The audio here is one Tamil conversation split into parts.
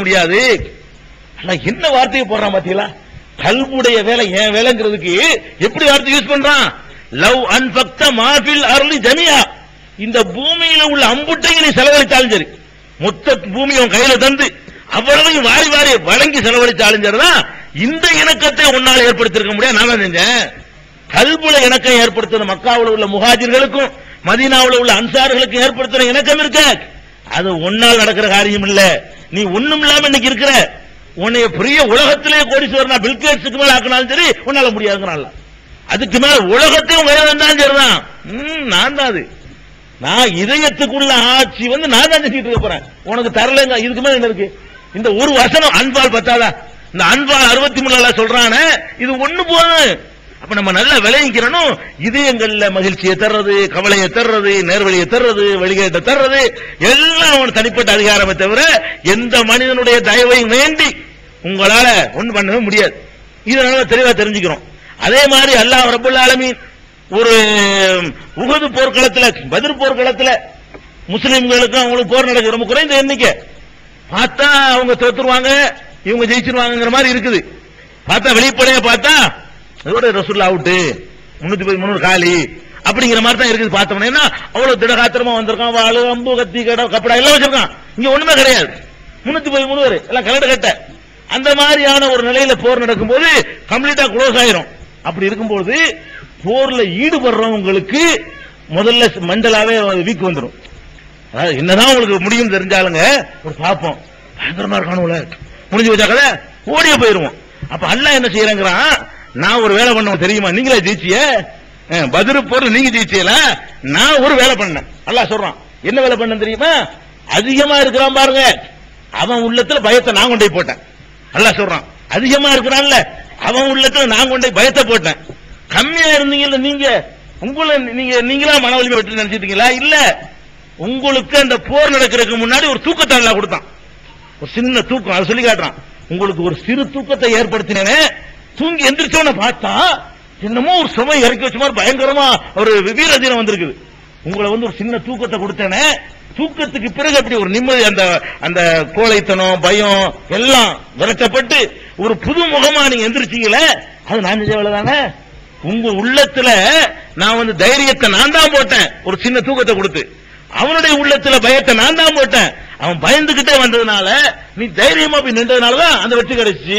முடியாது. என்ன வார்த்தையை போடுறான் பாத்தீங்களா? கல்புடைய வேலை என் வேலைங்கிறதுக்கு எப்படி வார்த்தை யூஸ் பண்றான்? லவ் அன்பக்த மாஃபில் அருளி ஜமியா. இந்த பூமியில உள்ள அம்புட்டையும் நீ செலவழித்தாலும் சரி மொத்த பூமி உன் கையில தந்து அவ்வளவையும் வாரி வாரி வழங்கி செலவழித்தாலும் சரிதான் இந்த இணக்கத்தை உன்னால ஏற்படுத்திருக்க முடியாது. நான் தான் செஞ்சேன்? கல்புல இணக்கம் ஏற்படுத்தின மக்காவுல உள்ள முஹாஜிர்களுக்கும் மதீனாவுல உள்ள அன்சார்களுக்கும் ஏற்படுத்தின இணக்கம் இருக்க. அது ஒன்னால் நடக்கிற காரியம் இல்ல நீ ஒண்ணும் இல்லாம இன்னைக்கு இருக்கிற உன்னைய பெரிய உலகத்திலே கோடீஸ்வரனா பில்கேட்ஸுக்கு மேல ஆக்கினாலும் சரி உன்னால முடியாதுங்கிறான்ல. அதுக்கு மேல உலகத்தையும் உயர வந்தாலும் சரிதான். நான் தான் அது. நான் இதயத்துக்குள்ள ஆட்சி வந்து நான் தான் செஞ்சுட்டு இருக்க போறேன். உனக்கு தரலங்க இதுக்கு மேல என்ன இருக்கு? இந்த ஒரு வசனம் அன்பால் பத்தாதா? இந்த அன்பால் அறுபத்தி மூணுல சொல்றானே இது ஒண்ணு போதும். அப்ப நம்ம நல்லா விளைவிக்கிறனும் இதயங்கள்ல மகிழ்ச்சியை தர்றது கவலையை தர்றது நேர்வழியை தர்றது வழிகேட்டை தர்றது எல்லாம் அவன் தனிப்பட்ட அதிகாரமே தவிர எந்த மனிதனுடைய தயவை வேண்டி உங்களால ஒன்று பண்ணவே முடியாது. இதனால தெளிவா தெரிஞ்சுக்கிறோம். அதே மாதிரி அல்லாஹ் ரபுல் ஆலமீன் ஒரு உகது போர்க்களத்துல பதிர் போர்க்களத்துல முஸ்லிம்களுக்கும் அவங்களுக்கு போர் நடக்குது. ரொம்ப குறைந்த எண்ணிக்கை. பார்த்தா அவங்க தோத்துருவாங்க இவங்க ஜெயிச்சிருவாங்கங்கிற மாதிரி இருக்குது. பார்த்தா வெளிப்படையா பார்த்தா அதோட ரசூல்லா அவுட்டு. முன்னூத்தி பதிமூணு காலி. அப்படிங்கிற மாதிரி தான் இருக்குது பார்த்தோம்னா. ஏன்னா அவ்வளவு திடகாத்திரமா வந்திருக்கான். வாழு அம்பு கத்தி கடை கப்படா எல்லாம் வச்சிருக்கான். இங்க ஒண்ணுமே கிடையாது. முன்னூத்தி பதிமூணு பேர். எல்லாம் கலட கட்ட. அந்த மாதிரியான ஒரு நிலையில போர் நடக்கும்போது கம்ப்ளீட்டா க்ளோஸ் ஆயிரும். அப்படி இருக்கும்போது போர்ல ஈடுபடுறவங்களுக்கு முதல்ல மண்டலாவே வீக் வந்துடும் அதாவது என்னதான் உங்களுக்கு முடியும் தெரிஞ்சாலுங்க ஒரு பாப்போம். பயங்கரமா இருக்கானுல முடிஞ்சு வச்சா கதை? ஓடியே போயிருவோம். அப்ப அல்ல என்ன செய்யறங்கிறான்? நான் ஒரு வேலை பண்ணுவேன் தெரியுமா? நீங்களே ஜெயிச்சிய? அஹ், பதிரு போர் நீங்க ஜெயிச்சியல? நான் ஒரு வேலை பண்ணேன். நல்லா சொல்றான். என்ன வேலை பண்ண தெரியுமா? அதிகமா இருக்கிறான் பாருங்க. அவன் உள்ளத்துல பயத்தை நான் கொண்டு போட்டேன். நல்லா சொல்றான். அதிகமா இருக்கிறான்ல அவன் உள்ளத்துல நான் கொண்டு பயத்தை போட்டேன். கம்மியா இருந்தீங்கல்ல நீங்க? உங்களை நீங்க நீங்களா மன வலிமை பெற்று நினைச்சிட்டீங்களா இல்ல. உங்களுக்கு அந்த போர் நடக்கிறதுக்கு முன்னாடி ஒரு தூக்கத்தை கொடுத்தான். ஒரு சின்ன தூக்கம் அதை சொல்லி காட்டுறான். உங்களுக்கு ஒரு சிறு தூக்கத்தை ஏற்படுத்தினேன் தூங்கி எந்திரிச்சவன பார்த்தா என்னமோ ஒரு சுமை இறக்கி வச்ச மாதிரி பயங்கரமா ஒரு வீரதீனம் வந்திருக்குது. உங்களை வந்து ஒரு சின்ன தூக்கத்தை கொடுத்தேனே தூக்கத்துக்கு பிறகு அப்படி ஒரு நிம்மதி அந்த அந்த கோழைத்தனம் பயம் எல்லாம் விரட்டப்பட்டு ஒரு புது முகமா நீங்க எந்திரிச்சீங்களே அது நான் செஞ்ச தானே? உங்க உள்ளத்துல நான் வந்து தைரியத்தை நான் தான் போட்டேன் ஒரு சின்ன தூக்கத்தை கொடுத்து. அவனுடைய உள்ளத்துல பயத்தை நான் தான் போட்டேன். அவன் பயந்துகிட்டே வந்ததுனால நீ தைரியமா போய் நின்றதுனாலதான் அந்த வெற்றி கிடைச்சி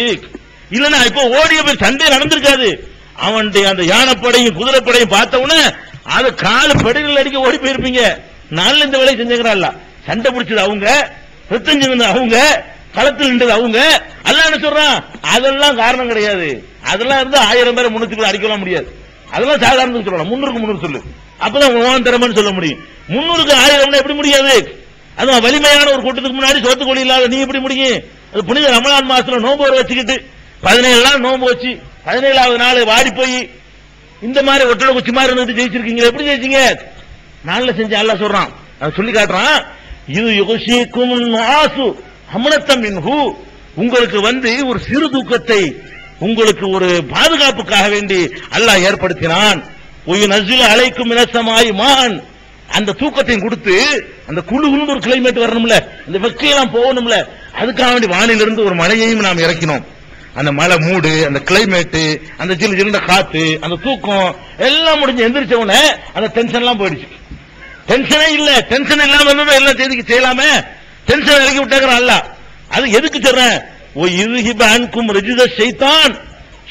இல்லனா இப்போ ஓடிய போய் சண்டை நடந்திருக்காது. அவனுடைய அந்த யானைப்படையும் குதிரைப்படையும் பார்த்த உடனே அது காலு படைகள் அடிக்க ஓடி போயிருப்பீங்க. நாலு இந்த வேலையை செஞ்சுக்கிறாள். சண்டை பிடிச்சது அவங்க ரத்தம் அவங்க களத்தில் நின்றது அவங்க. அல்ல என்ன சொல்றான்? அதெல்லாம் காரணம் கிடையாது. அதெல்லாம் இருந்தா ஆயிரம் பேரை முன்னூத்தி அடிக்கலாம் முடியாது. அதெல்லாம் சாதாரண சொல்லலாம். முன்னூறுக்கு முன்னூறு சொல்லு. அப்பதான் உன் திறமைன்னு சொல்ல முடியும். முன்னூறுக்கு ஆயிரம்னா எப்படி முடியாது அது? வலிமையான ஒரு கூட்டத்துக்கு முன்னாடி சோத்துக்கொழி இல்லாத நீ எப்படி முடியும்? அது புனித ரமலான் மாசத்துல நோன்பு வச்சுக்கிட்டு பதினேழு நாள் நோன்பு வச்சு பதினேழாவது நாள் வாடி போய் இந்த மாதிரி ஒட்டட குச்சி மாதிரி இருந்துட்டு ஜெயிச்சிருக்கீங்க எப்படி ஜெயிச்சீங்க? நாள்ல செஞ்சு அல்லாஹ் சொல்றான். அதை சொல்லி காட்டுறான் இது யுகசிக்கும் ஆசு அமனத்தம் மின்ஹு. உங்களுக்கு வந்து ஒரு சிறு தூக்கத்தை உங்களுக்கு ஒரு பாதுகாப்புக்காக வேண்டி அல்லாஹ் ஏற்படுத்தினான். ஒய் நசில அழைக்கும் இனசமாய் மான் அந்த தூக்கத்தையும் கொடுத்து அந்த குழு ஒரு கிளைமேட் வரணும்ல இந்த வெக்கையெல்லாம் போகணும்ல அதுக்காக வேண்டி வானிலிருந்து ஒரு மழையையும் நாம் இறக்கினோம். அந்த மழை மூடு அந்த கிளைமேட்டு அந்த ஜில் ஜில்லுண்ட காத்து அந்த தூக்கம் எல்லாம் முடிஞ்சு எந்திரிச்ச உடனே அந்த டென்ஷன் எல்லாம் போயிடுச்சு. டென்ஷனே இல்ல. டென்ஷன் இல்லாம இருந்தா எல்லாம் செய்திக்கு செய்யலாமே. டென்ஷன் இறக்கி விட்டாங்கிறான் அல்ல. அது எதுக்கு சொல்றேன்? ஓ இருஹிப அன்கும் ரிஜித செய்தான்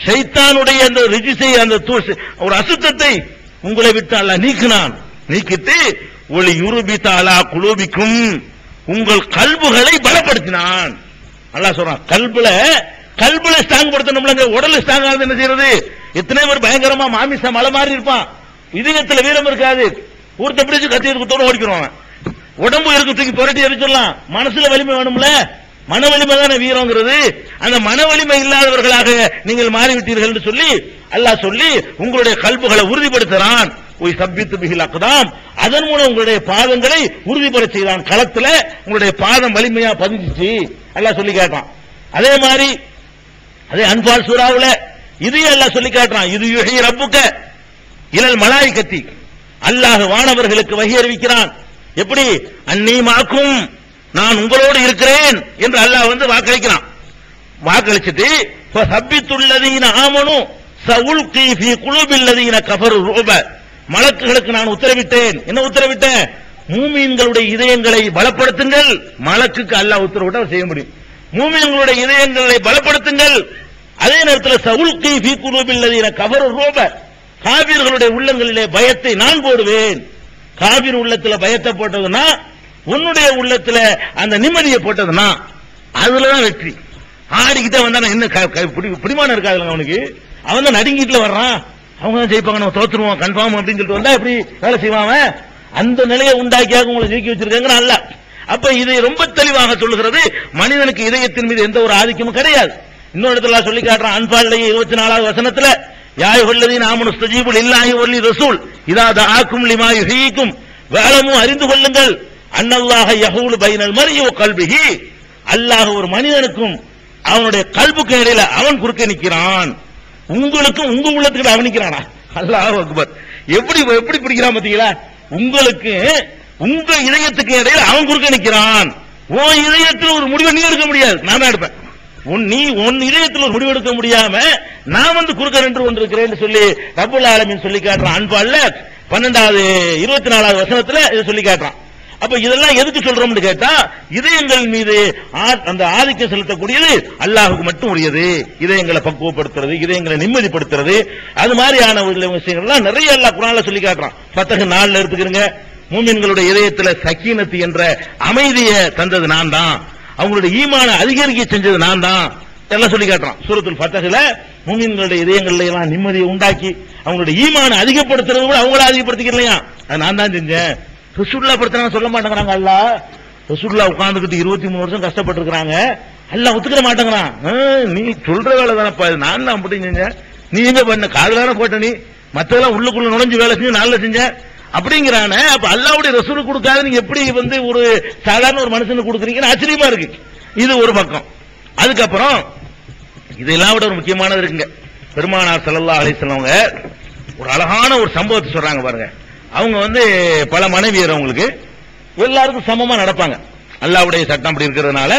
ஷைத்தானுடைய அந்த ரிஜிசை அந்த தூசு- ஒரு அசுத்தத்தை உங்களை விட்டு அல்ல நீக்கினான். நீக்கிட்டு ஒளி யுருபித்தாலா குளூபிக்கும் உங்கள் கல்புகளை பலப்படுத்தினான். நல்லா சொல்றான் கல்புல கல்புல ஸ்ட்ராங் படுத்தணும்லங்க உடல் ஸ்ட்ராங் ஆகுது என்ன செய்யறது? எத்தனை பேர் பயங்கரமா மாமிச மலை மாதிரி இருப்பான். இதயத்துல வீரம் இருக்காது. ஊர்த்த பிடிச்சு கத்தி இருக்கத்தோட ஓடிக்கிறோம் உடம்பு இருக்கு தூக்கி புரட்டி எரிச்சிடலாம். மனசுல வலிமை வேணும்ல? மன வலிமை தானே வீரங்கிறது. அந்த மன வலிமை இல்லாதவர்களாக நீங்கள் மாறிவிட்டீர்கள் என்று சொல்லி அல்லாஹ் சொல்லி உங்களுடைய கல்புகளை உறுதிப்படுத்துறான். ஒய் சப்பித்து பிகில் அக்குதாம் அதன் மூலம் உங்களுடைய பாதங்களை உறுதிப்பட செய்தான். களத்துல உங்களுடைய பாதம் வலிமையா பதிஞ்சிச்சு. அல்லாஹ் சொல்லி கேட்டான். அதே மாதிரி அதே அன்பால் சூறாவுல. இதையும் அல்லாஹ் சொல்லி காட்டுறான். இது யுஹி ரப்புக்க. இலல் மலாய்கத்தி அல்லாஹ் வானவர்களுக்கு வகி அறிவிக்கிறான். எப்படி? அன்னி மாக்கும். நான் உங்களோடு இருக்கிறேன் என்று அல்லாஹ் வந்து வாக்களிக்கிறான். வாக்களிச்சுட்டு சப்பித்துள்ளதீன ஆமனும் சவுல் கீஃபி குழுபில்லதீன கபர் ரூப மலக்குகளுக்கு நான் உத்தரவிட்டேன். என்ன உத்தரவிட்டேன்? மூமீன்களுடைய இதயங்களை பலப்படுத்துங்கள். மலக்குக்கு அல்லாஹ் உத்தரவிட்டு செய்ய முடியும். மூமியங்களுடைய இதயங்களை பலப்படுத்துங்கள். அதே நேரத்தில் சவுல்கி ஃபீ குழுபில்லதீன கஃபரு ரூப. காவிர்களுடைய உள்ளங்களிலே பயத்தை நான் போடுவேன். காவிர் உள்ளத்துல பயத்தை போட்டதுன்னா உன்னுடைய உள்ளத்துல அந்த நிம்மதியை போட்டதுன்னா அதுலதான் வெற்றி. ஆடிக்கிட்டே வந்தானா என்ன க- பிடி- பிடிமானம் இருக்காதுங்க அவனுக்கு? அவன் தான் நடுங்கிட்டுல வர்றான். அவங்க தான் ஜெயிப்பாங்க நம்ம தோத்துருவோம் கன்ஃபார்ம் அப்படின்னு சொல்லிட்டு வந்தா எப்படி வேலை செய்வான் அந்த நிலையை உண்டாக்கியாக உங்களை ஜெயிக்க வச்சிருக்காங்க அல்ல. அப்ப இதை ரொம்ப தெளிவாக சொல்லுகிறது. மனிதனுக்கு இதயத்தின் மீது எந்த ஒரு ஆதிக்கமும் கிடையாது. இன்னொரு இடத்துல சொல்லி காட்டுறான் அன்பாலையே இருபத்தி நாலாவது வசனத்துல யாய் கொள்ளதி நாமனு ஸ்தஜீபுல் இல்லாஹி ஒல்லி ரசூல் இதா தஆக்கும் லிமா யுஹீக்கும் வேளமும் அறிந்து கொள்ளுங்கள் அன்னல்லாஹ யஹூலு பைனல் மர்இ கல்விஹி அல்லாஹ் ஒரு மனிதனுக்கும் அவனுடைய கல்புக்கு இடையில அவன் குறுக்க நிற்கிறான். உங்களுக்கும் உங்க உள்ளத்துக்கு அவன் நிற்கிறானா? அல்லாஹ் அக்பர். எப்படி எப்படி பிடிக்கிறான் பாத்தீங்களா? உங்களுக்கு உங்க இதயத்துக்கு இடையில அவன் குறுக்க நிற்கிறான் உன் இதயத்தில் ஒரு முடிவை நீ எடுக்க முடியாது. நான் தான் எடுப்பேன். உன் நீ உன் இதயத்தில் ஒரு முடிவு எடுக்க முடியாம நான் வந்து குறுக்க நின்று கொண்டிருக்கிறேன்னு சொல்லி ரபுல் ஆலமின் சொல்லி காட்டுறான் அன்பால்ல பன்னெண்டாவது இருபத்தி நாலாவது வசனத்துல இதை சொல்லி காட்டுறான். அப்ப இதெல்லாம் எதுக்கு சொல்றோம்னு கேட்டா இதயங்கள் மீது ஆ- அந்த ஆதிக்கம் செலுத்தக்கூடியது அல்லாஹுக்கு மட்டும் உரியது. இதயங்களை பக்குவப்படுத்துறது இதயங்களை நிம்மதிப்படுத்துறது. அது மாதிரியான விஷயங்கள்லாம் நிறைய எல்லா குரான்ல சொல்லி காட்டுறான். பத்தக நாள்ல எடுத்துக்கிறங்க. மூமின்களுடைய இதயத்துல சக்கீனத்து என்ற அமைதியை தந்தது நான் தான். அவங்களுடைய ஈமான அதிகரிக்க செஞ்சது நான் தான். எல்லாம் சொல்லி காட்டுறான். சூரத்துல் ஃபத்தஹ்ல மூமின்களுடைய இதயங்கள்ல எல்லாம் நிம்மதியை உண்டாக்கி அவங்களுடைய ஈமான அதிகப்படுத்துறது கூட அவங்கள அதிகப்படுத்திக்கலையா? அது நான் தான் செஞ்சேன். ரசூல்லா படுத்தினா சொல்ல மாட்டேங்கிறாங்க அல்ல ரசூல்லா உட்காந்துக்கிட்டு இருபத்தி மூணு வருஷம் கஷ்டப்பட்டு இருக்கிறாங்க எல்லாம் ஒத்துக்கிற மாட்டேங்கிறான். ஆ, நீ சொல்ற வேலை தானப்பா இது நான் தான் அப்படி செஞ்சேன். நீ எங்க பண்ண? காதுல தானே போட்ட நீ. மத்ததெல்லாம் உள்ளுக்குள்ள நுழைஞ்சு வேலை செஞ்சு நாளில் செஞ்சேன். அப்படிங்கிறான அப்ப அல்லாவுடைய ரசூல் கொடுக்காத நீங்க எப்படி வந்து ஒரு சாதாரண ஒரு மனுஷனுக்கு கொடுக்குறீங்கன்னு ஆச்சரியமா இருக்கு. இது ஒரு பக்கம். அதுக்கப்புறம் இதெல்லாம் விட ஒரு முக்கியமானது இருக்குங்க. பெருமானார் ஸல்லல்லாஹு அலிசல்லவங்க ஒரு அழகான ஒரு சம்பவத்தை சொல்றாங்க பாருங்க. அவங்க வந்து பல மனைவியர் அவங்களுக்கு எல்லாருக்கும் சமமா நடப்பாங்க. அல்லாவுடைய சட்டம் அப்படி இருக்கிறதுனால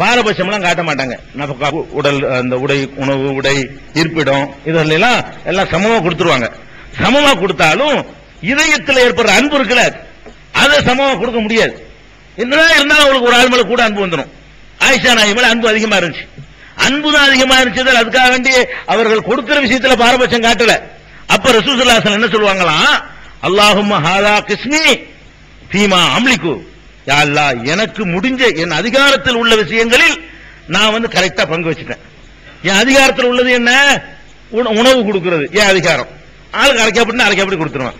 பாரபட்சம்லாம் காட்ட மாட்டாங்க. நமக்கு உடல் அந்த உடை உணவு உடை இருப்பிடம் இதெல்லாம் எல்லாம் சமமா கொடுத்துருவாங்க. சமமா கொடுத்தாலும் இதயத்தில் ஏற்படுற அன்பு இருக்குல்ல அதை சமமாக கொடுக்க முடியாது. என்னதான் இருந்தாலும் அவங்களுக்கு ஒரு ஆள் மேல கூட அன்பு வந்துடும் ஆயிஷா நாய் மேல அன்பு அதிகமா இருந்துச்சு. அன்பு தான் அதிகமா இருந்துச்சு அதுக்காக வேண்டி அவர்கள் கொடுக்கிற விஷயத்துல பாரபட்சம் காட்டல. அப்ப ரசூசுல்லாசன் என்ன சொல்லுவாங்களாம் அல்லாஹும் ஹாலா கிஸ்மி பீமா அம்லிக்கு யா எனக்கு முடிஞ்ச என் அதிகாரத்தில் உள்ள விஷயங்களில் நான் வந்து கரெக்டா பங்கு வச்சுட்டேன். என் அதிகாரத்தில் உள்ளது என்ன? உண- உணவு கொடுக்கிறது என் அதிகாரம். ஆளுக்கு அரைக்கப்பட்டு அரைக்கப்படி கொடுத்துருவேன்.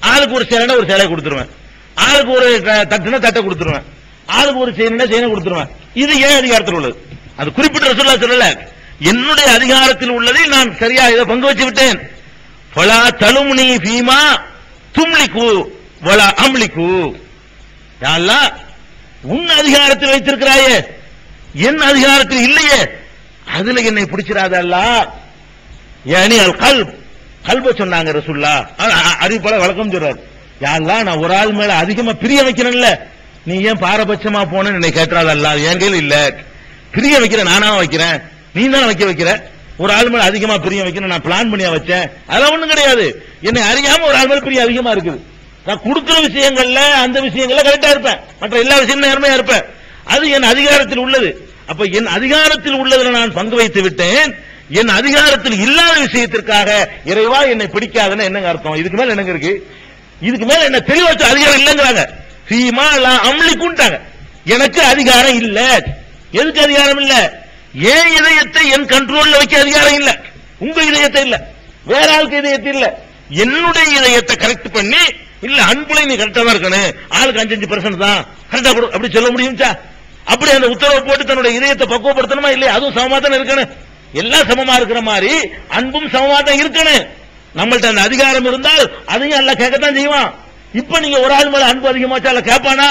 ஆளுக்கு ஒரு சேலைன்னா ஒரு சேலை கொடுத்துருவேன். ஆளுக்கு ஒரு தட்டுனா தட்டை கொடுத்துருவேன். ஆளுக்கு ஒரு செயினா செயலை கொடுத்துருவேன். இது ஏன் அதிகாரத்தில் உள்ளது? அது குறிப்பிட்ட ரசூல்லா சொல்லல. என்னுடைய அதிகாரத்தில் உள்ளதை நான் சரியா இதை பங்கு வச்சு விட்டேன். ஃபலா தலும்னி ஃபீமா தும்லிக்கு வலா அம்லிக்கு. யா உன் அதிகாரத்தில் வைத்திருக்கிறாயே. என் அதிகாரத்தில் இல்லையே. அதுல என்னை பிடிச்சிராத அல்லாஹ் ஏனி அல் கல்ப் கல்வ சொன்னாங்க ரசுல்லா. அறிவிப்பாளர் வழக்கம் சொல்றாரு. யாரெல்லாம் நான் ஒரு ஆள் மேல அதிகமா பிரிய வைக்கிறேன்ல. நீ ஏன் பாரபட்சமா போனேன்னு என்னை கேட்டுறாத அல்ல. என் கையில் இல்ல. பிரிய வைக்கிற நானா வைக்கிறேன். நீ தான் வைக்க வைக்கிற? ஒரு ஆள் மேல அதிகமா பிரிய வைக்கணும் நான் பிளான் பண்ணியா வச்சேன். அதெல்லாம் ஒண்ணும் கிடையாது. என்னை அறியாம ஒரு ஆள் மேல பிரிய அதிகமா இருக்குது. நான் கொடுக்கிற விஷயங்கள்ல அந்த விஷயங்கள்ல கரெக்டா இருப்பேன். மற்ற எல்லா விஷயமும் நேர்மையா இருப்பேன். அது என் அதிகாரத்தில் உள்ளது. அப்ப என் அதிகாரத்தில் உள்ளதுல நான் பங்கு வைத்து விட்டேன். என் அதிகாரத்தில் இல்லாத விஷயத்திற்காக இறைவா என்னை பிடிக்காதுன்னு என்னங்க அர்த்தம்? இதுக்கு மேல என்னங்க இருக்கு? இதுக்கு மேல என்ன தெளிவாச்ச அதிகாரம் இல்லைங்கிறாங்க. சீமா அம்லிக்குண்டாங்க எனக்கு அதிகாரம் இல்ல. எதுக்கு அதிகாரம் இல்ல? என் இதயத்தை என் கண்ட்ரோல்ல வைக்க அதிகாரம் இல்ல? உங்க இதயத்தை இல்ல. வேற ஆளுக்கு இதயத்தை இல்ல. என்னுடைய இதயத்தை கரெக்ட் பண்ணி இல்ல அன்புல நீ கரெக்டா தான் இருக்கணும். ஆளுக்கு அஞ்சு அஞ்சு பர்சன்ட் தான் கரெக்டா கொடு. அப்படி சொல்ல முடியும்ச்சா? அப்படி அந்த உத்தரவை போட்டு தன்னுடைய இதயத்தை பக்குவப்படுத்தணுமா இல்லையா? அதுவும் சமமா தானே இருக்கணும். எல்லாம் சமமா இருக்கிற மாதிரி அன்பும் சமமா தான் இருக்கணும். நம்மள்ட்ட அந்த அதிகாரம் இருந்தால் அதையும் எல்லாம் கேட்கத்தான் செய்வான். இப்ப நீங்க ஒரு ஆள் மேல அன்பு அதிகமாச்சு அல்ல கேட்பானா?